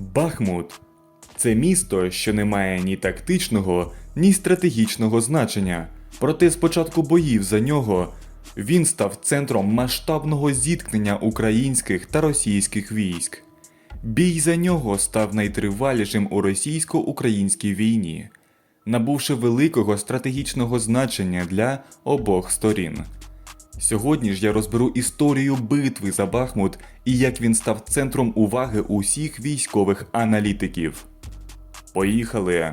Бахмут це місто, що не має ні тактичного, ні стратегічного значення. Проте з початку боїв за нього він став центром масштабного зіткнення українських та російських військ. Бій за нього став найтривалішим у російсько-українській війні, набувши великого стратегічного значення для обох сторін. Сьогодні ж я розберу історію битви за Бахмут і як він став центром уваги усіх військових аналітиків. Поїхали!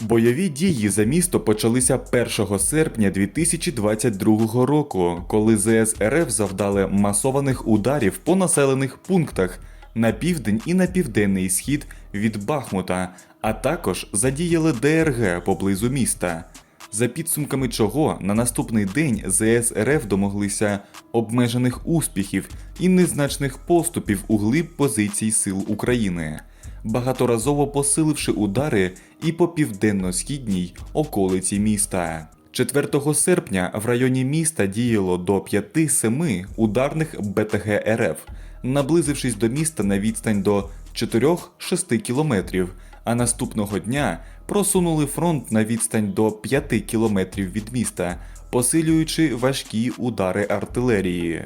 Бойові дії за місто почалися 1 серпня 2022 року, коли ЗС РФ завдали масованих ударів по населених пунктах на південь і на південний схід від Бахмута, а також задіяли ДРГ поблизу міста. За підсумками чого на наступний день ЗС РФ домоглися обмежених успіхів і незначних поступів у глиб позицій сил України, багаторазово посиливши удари і по південно-східній околиці міста. 4 серпня в районі міста діяло до 5-7 ударних БТГ РФ, наблизившись до міста на відстань до 4-6 кілометрів, а наступного дня просунули фронт на відстань до 5 кілометрів від міста, посилюючи важкі удари артилерії.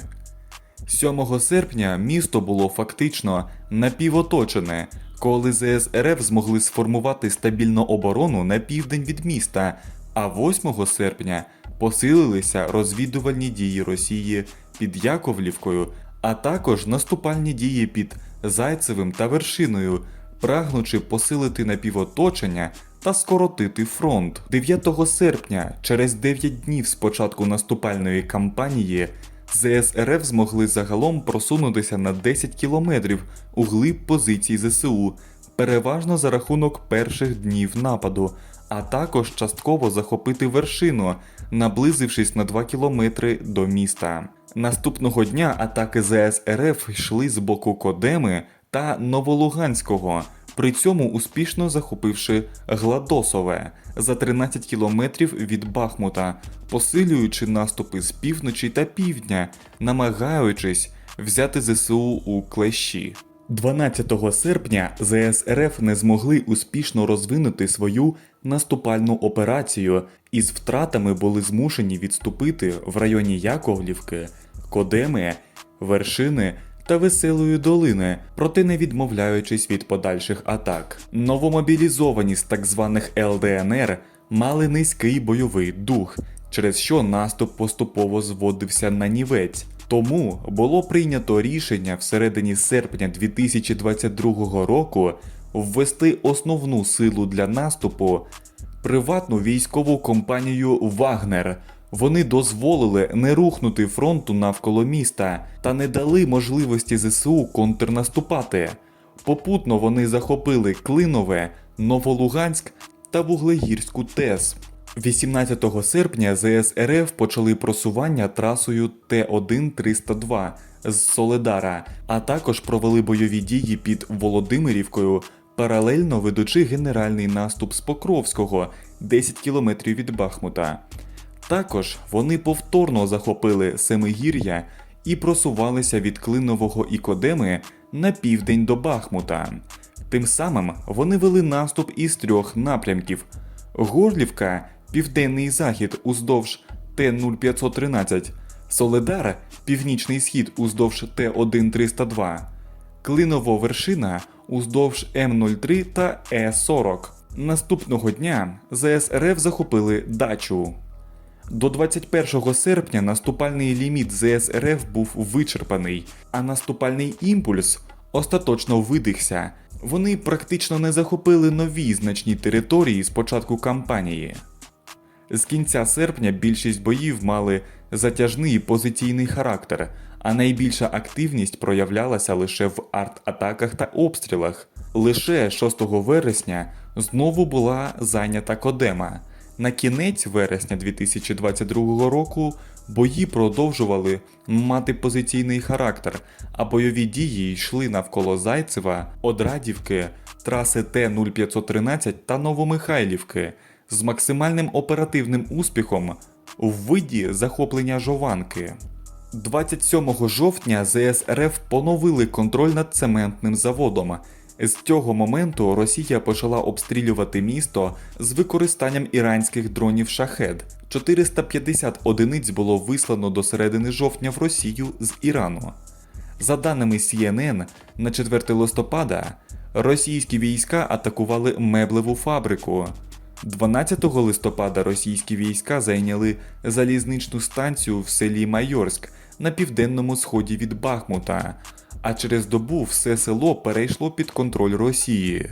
7 серпня місто було фактично напівоточене, коли ЗС РФ змогли сформувати стабільну оборону на південь від міста, а 8 серпня посилилися розвідувальні дії Росії під Яковлівкою, а також наступальні дії під Зайцевим та Вершиною, прагнучи посилити напівоточення та скоротити фронт. 9 серпня, через 9 днів з початку наступальної кампанії, ЗС РФ змогли загалом просунутися на 10 кілометрів у глиб позицій ЗСУ, переважно за рахунок перших днів нападу, а також частково захопити вершину, наблизившись на 2 кілометри до міста. Наступного дня атаки ЗС РФ йшли з боку Кодеми та Новолуганського, при цьому успішно захопивши Гладосове за 13 кілометрів від Бахмута, посилюючи наступи з півночі та півдня, намагаючись взяти ЗСУ у клещі. 12 серпня ЗС РФ не змогли успішно розвинути свою наступальну операцію і з втратами були змушені відступити в районі Яковлівки, Кодеми, Вершини та Веселої долини, проте не відмовляючись від подальших атак. Новомобілізовані з так званих ЛДНР мали низький бойовий дух, через що наступ поступово зводився на нівець. Тому було прийнято рішення всередині серпня 2022 року ввести основну силу для наступу приватну військову компанію Вагнер. Вони дозволили не рухнути фронту навколо міста та не дали можливості ЗСУ контрнаступати. Попутно вони захопили Клинове, Новолуганськ та Вуглегірську ТЕС. 18 серпня ЗС РФ почали просування трасою Т-1-302 з Соледара, а також провели бойові дії під Володимирівкою, паралельно ведучи генеральний наступ з Покровського 10 кілометрів від Бахмута. Також вони повторно захопили Семигір'я і просувалися від Клинового і Кодеми на південь до Бахмута. Тим самим вони вели наступ із трьох напрямків: Горлівка, Південний Захід уздовж Т-0513, Соледар, Північний Схід уздовж Т-1302, Клиново вершина уздовж М03 та Е40. Наступного дня ЗС РФ захопили дачу. До 21 серпня наступальний ліміт ЗС РФ був вичерпаний, а наступальний імпульс остаточно видихся. Вони практично не захопили нові значні території з початку кампанії. З кінця серпня більшість боїв мали затяжний позиційний характер, а найбільша активність проявлялася лише в арт-атаках та обстрілах. Лише 6 вересня знову була зайнята Кодема. На кінець вересня 2022 року бої продовжували мати позиційний характер, а бойові дії йшли навколо Зайцева, Одрадівки, траси Т-0513 та Новомихайлівки з максимальним оперативним успіхом в виді захоплення Жованки. 27 жовтня ЗС поновили контроль над цементним заводом. З цього моменту Росія почала обстрілювати місто з використанням іранських дронів шахед. 450 одиниць було вислано до середини жовтня в Росію з Ірану. За даними CNN, на 4 листопада російські війська атакували меблеву фабрику. 12 листопада російські війська зайняли залізничну станцію в селі Майорськ на південному сході від Бахмута, а через добу все село перейшло під контроль Росії.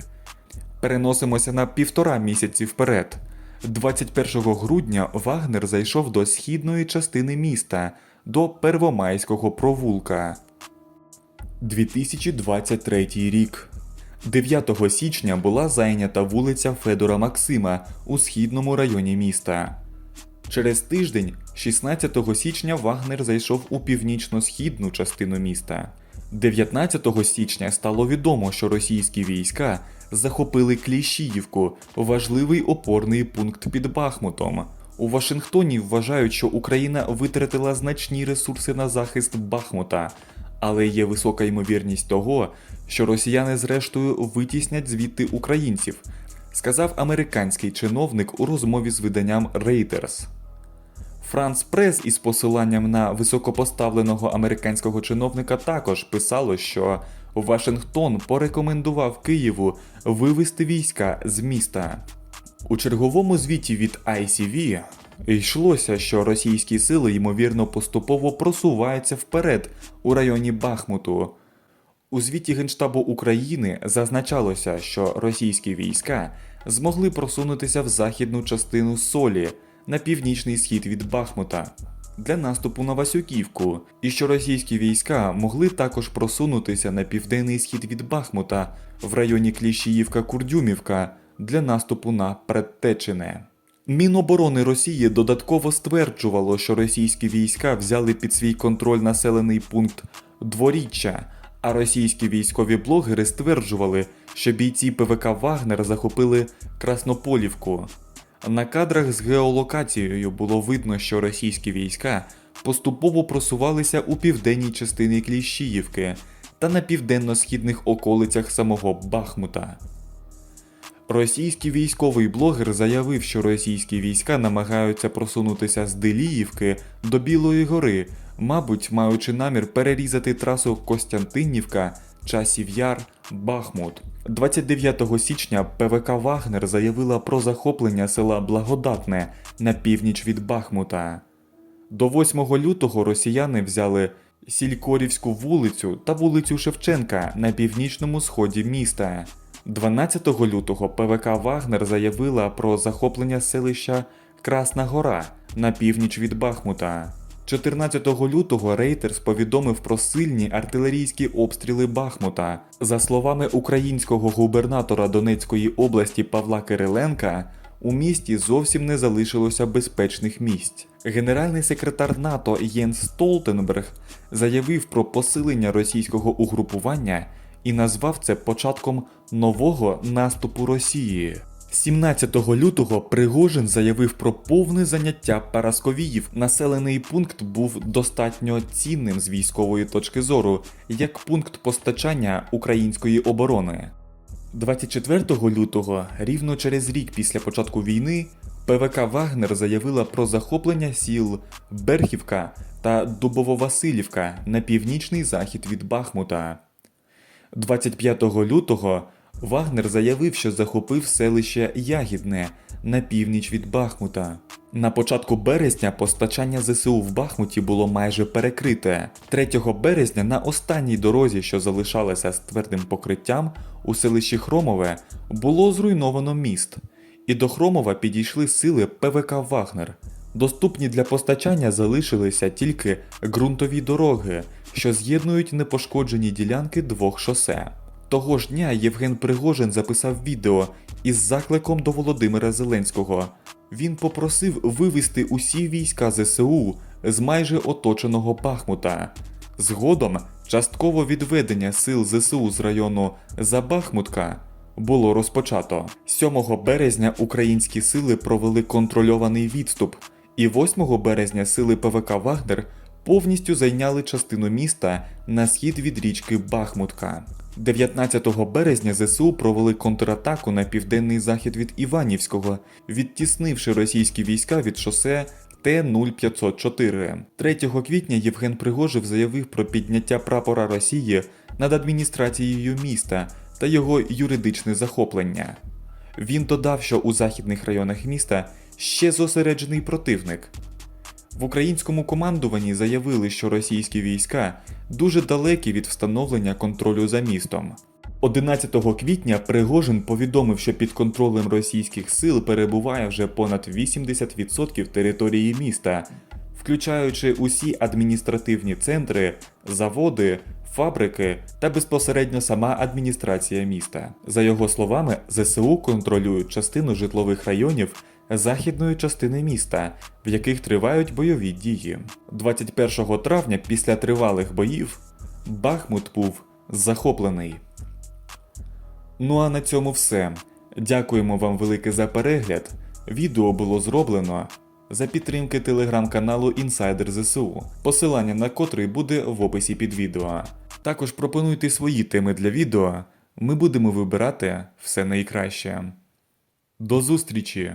Переносимося на півтора місяці вперед. 21 грудня Вагнер зайшов до східної частини міста, до Первомайського провулка. 2023 рік. 9 січня була зайнята вулиця Федора Максима у східному районі міста. Через тиждень, 16 січня, Вагнер зайшов у північно-східну частину міста. 19 січня стало відомо, що російські війська захопили Кліщіївку, важливий опорний пункт під Бахмутом. У Вашингтоні вважають, що Україна витратила значні ресурси на захист Бахмута, але є висока ймовірність того, що росіяни зрештою витіснять звідти українців, сказав американський чиновник у розмові з виданням Reuters. Франс Прес із посиланням на високопоставленого американського чиновника також писало, що Вашингтон порекомендував Києву вивести війська з міста. У черговому звіті від ICV йшлося, що російські сили ймовірно поступово просуваються вперед у районі Бахмуту. У звіті Генштабу України зазначалося, що російські війська змогли просунутися в західну частину Солі на північний схід від Бахмута для наступу на Васюківку, і що російські війська могли також просунутися на південний схід від Бахмута в районі Кліщіївка-Курдюмівка для наступу на Предтечине. Міноборони Росії додатково стверджувало, що російські війська взяли під свій контроль населений пункт Дворіччя, а російські військові блогери стверджували, що бійці ПВК Вагнер захопили Краснополівку. На кадрах з геолокацією було видно, що російські війська поступово просувалися у південній частині Кліщіївки та на південно-східних околицях самого Бахмута. Російський військовий блогер заявив, що російські війська намагаються просунутися з Деліївки до Білої гори, мабуть, маючи намір перерізати трасу Костянтинівка, Часів Яр, Бахмут. 29 січня ПВК Вагнер заявила про захоплення села Благодатне на північ від Бахмута. До 8 лютого росіяни взяли Сількорівську вулицю та вулицю Шевченка на північному сході міста. 12 лютого ПВК Вагнер заявила про захоплення селища Красна Гора на північ від Бахмута. 14 лютого Рейтерс повідомив про сильні артилерійські обстріли Бахмута. За словами українського губернатора Донецької області Павла Кириленка, у місті зовсім не залишилося безпечних місць. Генеральний секретар НАТО Єнс Столтенберг заявив про посилення російського угрупування і назвав це початком нового наступу Росії. 17 лютого Пригожин заявив про повне заняття Парасковіїв. Населений пункт був достатньо цінним з військової точки зору, як пункт постачання української оборони. 24 лютого, рівно через рік після початку війни, ПВК Вагнер заявила про захоплення сіл Берхівка та Дубово-Василівка на північний захід від Бахмута. 25 лютого Вагнер заявив, що захопив селище Ягідне на північ від Бахмута. На початку березня постачання ЗСУ в Бахмуті було майже перекрите. 3 березня на останній дорозі, що залишалася з твердим покриттям, у селищі Хромове було зруйновано міст, і до Хромова підійшли сили ПВК Вагнер. Доступні для постачання залишилися тільки ґрунтові дороги, що з'єднують непошкоджені ділянки двох шосе. Того ж дня Євген Пригожин записав відео із закликом до Володимира Зеленського. Він попросив вивести усі війська ЗСУ з майже оточеного Бахмута. Згодом частково відведення сил ЗСУ з району Забахмутка було розпочато. 7 березня українські сили провели контрольований відступ, і 8 березня сили ПВК Вагнер повністю зайняли частину міста на схід від річки Бахмутка. 19 березня ЗСУ провели контратаку на південний захід від Іванівського, відтіснивши російські війська від шосе Т-0504. 3 квітня Євген Пригожев заявив про підняття прапора Росії над адміністрацією міста та його юридичне захоплення. Він додав, що у західних районах міста ще зосереджений противник. В українському командуванні заявили, що російські війська дуже далекі від встановлення контролю за містом. 11 квітня Пригожин повідомив, що під контролем російських сил перебуває вже понад 80% території міста, включаючи усі адміністративні центри, заводи, фабрики та безпосередньо сама адміністрація міста. За його словами, ЗСУ контролюють частину житлових районів західної частини міста, в яких тривають бойові дії. 21 травня, після тривалих боїв, Бахмут був захоплений. Ну а на цьому все. Дякуємо вам велике за перегляд. Відео було зроблено за підтримки телеграм-каналу Інсайдер ЗСУ, посилання на котрий буде в описі під відео. Також пропонуйте свої теми для відео. Ми будемо вибирати все найкраще. До зустрічі!